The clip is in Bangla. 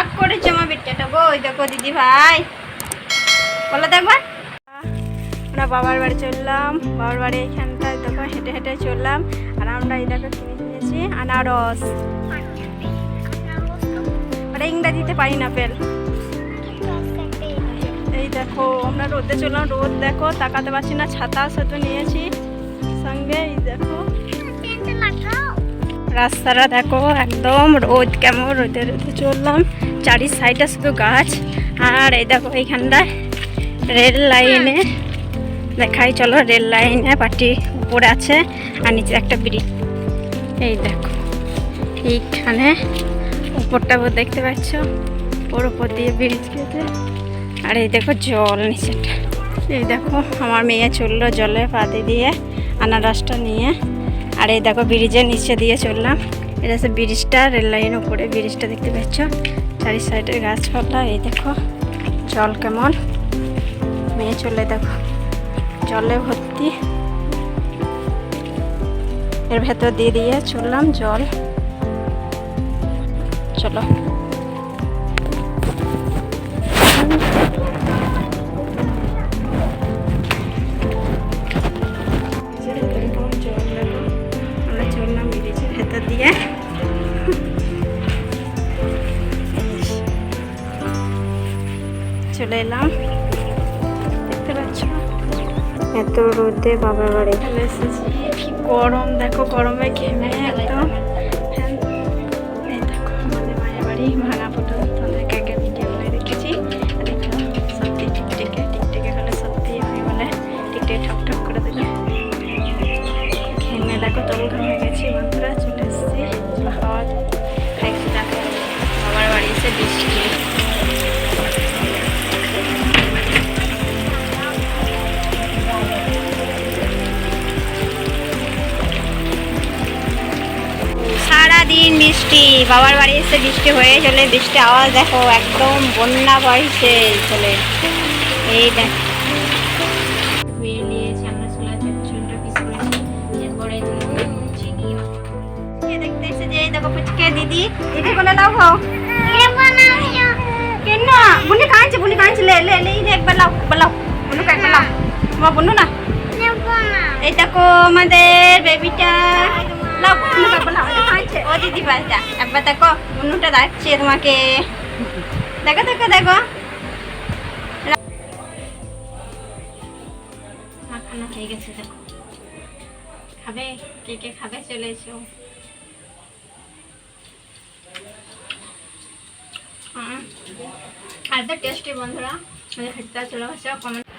রাগ করেছে আমার বেটাটা গো, ওই দেখো দিদি ভাই। বলো একবার। আমরা বাবার বাড়ি চললাম। বাবার বাড়ি এইখানটায় দেখো, হেঁটে হেঁটে চললাম। আর আমরা এই দেখো কিনে নিয়েছি আনারস। ওটা ইংরাজিতে পারি না পেল এই দেখো, আমরা রোদে চললাম। রোদ দেখো, তাকাতে পারছি না। ছাতা সাথে নিয়েছি। সঙ্গে এই দেখো রাস্তাটা দেখো, একদম রোদ কেমন, রোদে রোদে চললাম। চারি সাইডে শুধু গাছ, আর এই দেখো এইখানটায় রেল লাইনে দেখাই, চলো রেল লাইনে পাটি উপরে আছে, আর নিচে একটা ব্রিজ। এই দেখো, এইখানে উপরটা দেখতে পাচ্ছ? ওর উপর দিয়ে ব্রিজ গেছে। আর এই দেখো জল নিচেটা। এই দেখো, আমার মেয়ে চলল জলে পাতি দিয়ে, আনারসটা নিয়ে। আর এই দেখো ব্রিজের নিচে দিয়ে চললাম। এটা হচ্ছে ব্রিজটা, রেল লাইন উপরে ব্রিজটা দেখতে পাচ্ছ। চারি সাইডের গাছপালা, এই দেখো, জল কেমন। মেয়ে চলে দেখো, জলে ভর্তি। এর ভেতর দিয়ে দিয়ে চললাম জল। চলো। চলে এলাম। দেখতে পাচ্ছ? এত রোদে বাবার বাড়ি। চলে এসেছি। কি গরম দেখো গরমে ঘেমে একদম। হ্যাঁ, দেখো তবু ঘেমে গেছি বন্ধুরা চলে এসেছি। চলো খাওয়া খাইছি দেখো বাবার বাড়ি এসে বৃষ্টি। সারাদিন বৃষ্টি বাবার বাড়ি এসে বৃষ্টি হয়ে চলে বৃষ্টি আওয়াজ দেখো একদম বন্যা বয়সে চলে। এই দেখ। দিদি। দিদি বলে কেন বুনি বুনি লে লে লে একবার তোমার বুনু না? এই দেখো আমাদের বেবিটা এটা কাঁদছে ও দিদি একবার দেখো ডাকছে তোমাকে দেখো দেখো দেখো। খাবে? কে কে খাবে? চলে এসো। আর টেস্টি বন্ধুরা। আমাদের খেতে চলে আসছে কমেন্ট